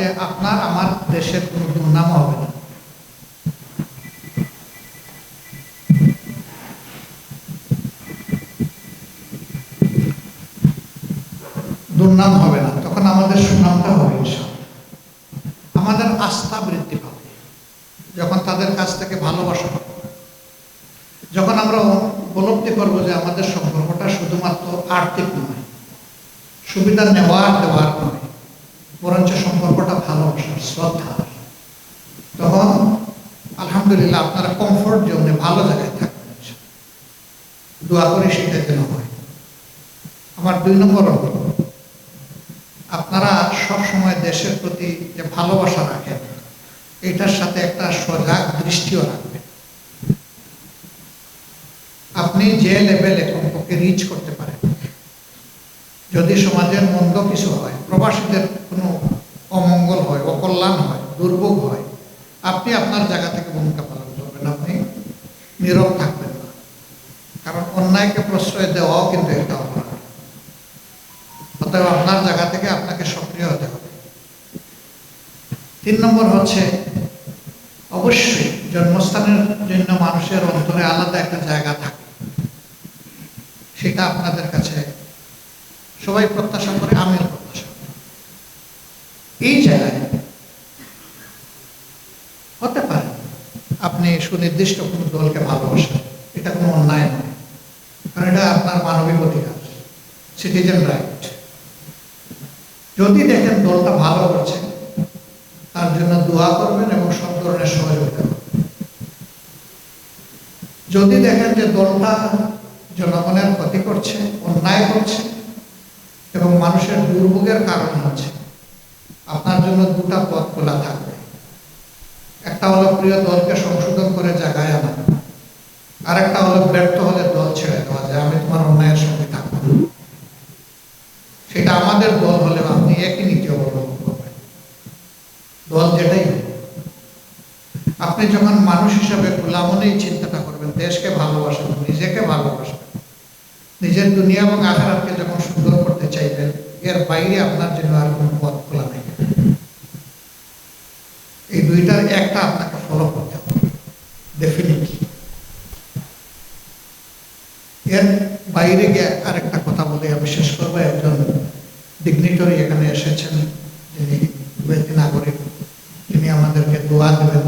যে আপনার আমার দেশের কোনো দুর্নাম হবে না। দুর্নাম হবে না, তখন আমাদের সুনামটা হবে আমাদের আস্থা বৃদ্ধি পাবে, যখন তাদের কাছ থেকে ভালোবাসা পাবো। যখন আমরা উপলব্ধি করব যে আমাদের সম্পর্কটা শুধুমাত্র আর্থিক নয়, সুবিধা নেওয়ার দেওয়ার নয় বরঞ্চ সম্পর্কটা ভালোবাসার শ্রদ্ধার তখন আলহামদুলিল্লাহ আপনারা কমফোর্ট জোনে ভালো জায়গায় থাকবেন দোয়া করি সেটা যেন হয়। আমার দুই নম্বর আপনারা সব সময় দেশের প্রতি যে ভালোবাসা রাখেন, এটার সাথে একটা সজাগ দৃষ্টিও রাখবেন। আপনি যে লেভেলে কমপক্ষে রিচ করতে পারেন। যদি সমাজের মন্দ কিছু হয়, প্রবাসীদের অকল্যাণ হয়, দুর্ভোগ হয়, আপনি আপনার জায়গা থেকে ভূমিকা পালন করবেন, আপনি নীরব থাকবেন না। কারণ অন্যায়কে প্রশ্রয় দেওয়াও কিন্তু একটা অপরাধ। অতএব আপনার জায়গা থেকে আপনাকে সক্রিয় হতে হবে। তিন নম্বর হচ্ছে, অবশ্যই জন্মস্থানের জন্য মানুষের অন্তরে আলাদা একটা জায়গা থাকে। সেটা আপনাদের কাছে সবাই প্রত্যাশা করে আমিও প্রত্যাশা করি এই জায়গায় হতে পারে আপনি সুনির্দিষ্ট কোনো দলকে ভালোবাসেন, এটা কোনো অন্যায় নয়। কারণ এটা আপনার মানবিক অধিকার। সিটিজেন রাইট যদি দেখেন দলটা ভালো করছে, তার জন্য দোয়া করবেন এবং সব ধরনের সহযোগিতা যদি দেখেন যে দলটা জনগণের ক্ষতি করছে, অন্যায় করছে, এবং মানুষের দুর্ভোগের কারণ হচ্ছে, আপনার জন্য দুটা পথ খোলা থাকবে। একটা হলো প্রিয় দলকে সংশোধন করে জায়গায় আনা। আর একটা হলো ব্যর্থ হলে দল ছেড়ে দেওয়া যায়। আমি তোমার অন্যায়ের সঙ্গে থাকব। সেটা আমাদের দল হলেও আপনি একই নীতি অবলম্বন করবেন। দল যেটাই। আপনি যখন মানুষ হিসাবে খোলা মনেই চিন্তাটা করবেন, দেশকে ভালোবাসবেন, নিজেকে ভালোবাসবেন, নিজের দুনিয়া এবং আখারাতকে যখন সুন্দর করতে চাইবেন, এর বাইরে আপনার জন্য আর কোনো পথ একটা আপনাকে ফলো করতে হবে ডেফিনেটলি এর বাইরে গিয়ে আরেকটা কথা বলে, আমি শেষ করব। একজন ডিগনিটরি এখানে এসেছেন, যিনি নাগরিক তিনি আমাদেরকে দোয়া দেবেন।